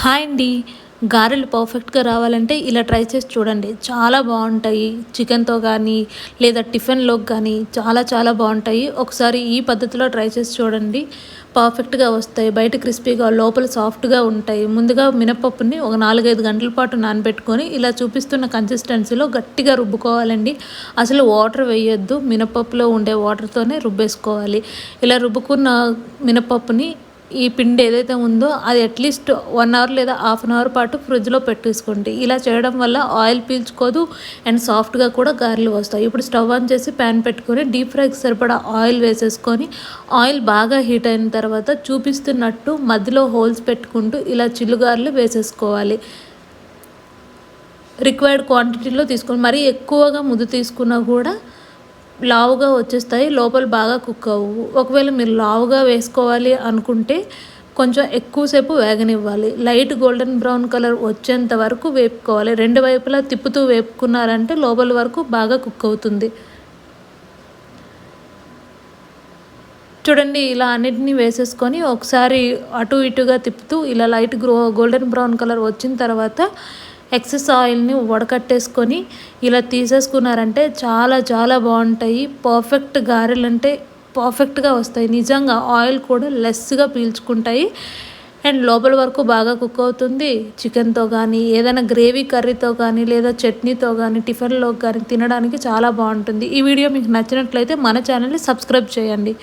Hi అండి. గారెలు పర్ఫెక్ట్గా రావాలంటే ఇలా ట్రై చేసి చూడండి. చాలా బాగుంటాయి. చికెన్తో కానీ లేదా టిఫిన్లోకి కానీ చాలా చాలా బాగుంటాయి. ఒకసారి ఈ పద్ధతిలో ట్రై చేసి చూడండి. పర్ఫెక్ట్గా వస్తాయి. బయట క్రిస్పీగా లోపల సాఫ్ట్గా ఉంటాయి. ముందుగా మినపప్పుని ఒక నాలుగైదు గంటల పాటు నానబెట్టుకొని ఇలా చూపిస్తున్న కన్సిస్టెన్సీలో గట్టిగా రుబ్బుకోవాలండి. అసలు వాటర్ వేయొద్దు. మినపప్పులో ఉండే వాటర్తోనే రుబ్బేసుకోవాలి. ఇలా రుబ్బుకున్న మినపప్పుని ఈ పిండి ఏదైతే ఉందో అది అట్లీస్ట్ వన్ అవర్ లేదా హాఫ్ అన్ అవర్ పాటు ఫ్రిడ్జ్లో పెట్టేసుకోండి. ఇలా చేయడం వల్ల ఆయిల్ పీల్చుకోదు అండ్ సాఫ్ట్గా కూడా గారెలు వస్తాయి. ఇప్పుడు స్టవ్ ఆన్ చేసి ప్యాన్ పెట్టుకొని డీప్ ఫ్రైకి సరిపడా ఆయిల్ వేసేసుకొని ఆయిల్ బాగా హీట్ అయిన తర్వాత చూపిస్తున్నట్టు మధ్యలో హోల్స్ పెట్టుకుంటూ ఇలా చిల్లుగారెలు వేసేసుకోవాలి. రిక్వైర్డ్ క్వాంటిటీలో తీసుకొని మరీ ఎక్కువగా ముద్దు తీసుకున్నా కూడా లావుగా వచ్చేస్తాయి లోపల బాగా కుక్ అవ్వు. ఒకవేళ మీరు లావుగా వేసుకోవాలి అనుకుంటే కొంచెం ఎక్కువసేపు వేగనివ్వాలి. లైట్ గోల్డెన్ బ్రౌన్ కలర్ వచ్చేంత వరకు వేపుకోవాలి. రెండు వైపులా తిప్పుతూ వేపుకున్నారంటే లోపల వరకు బాగా కుక్ అవుతుంది. చూడండి ఇలా అన్నిటినీ వేసేసుకొని ఒకసారి అటు ఇటుగా తిప్పుతూ ఇలా లైట్ గ్రో గోల్డెన్ బ్రౌన్ కలర్ వచ్చిన తర్వాత ఎక్సెస్ ఆయిల్ని వడకట్టేసుకొని ఇలా తీసేసుకున్నారంటే చాలా చాలా బాగుంటాయి. పర్ఫెక్ట్ గారెలు అంటే పర్ఫెక్ట్గా వస్తాయి. నిజంగా ఆయిల్ కూడా లెస్గా పీల్చుకుంటాయి. అండ్ లోపల వరకు బాగా కుక్ అవుతుంది. చికెన్తో కానీ ఏదైనా గ్రేవీ కర్రీతో కానీ లేదా చట్నీతో కానీ టిఫిన్లో కానీ తినడానికి చాలా బాగుంటుంది. ఈ వీడియో మీకు నచ్చినట్లయితే మన ఛానల్ని సబ్స్క్రైబ్ చేయండి.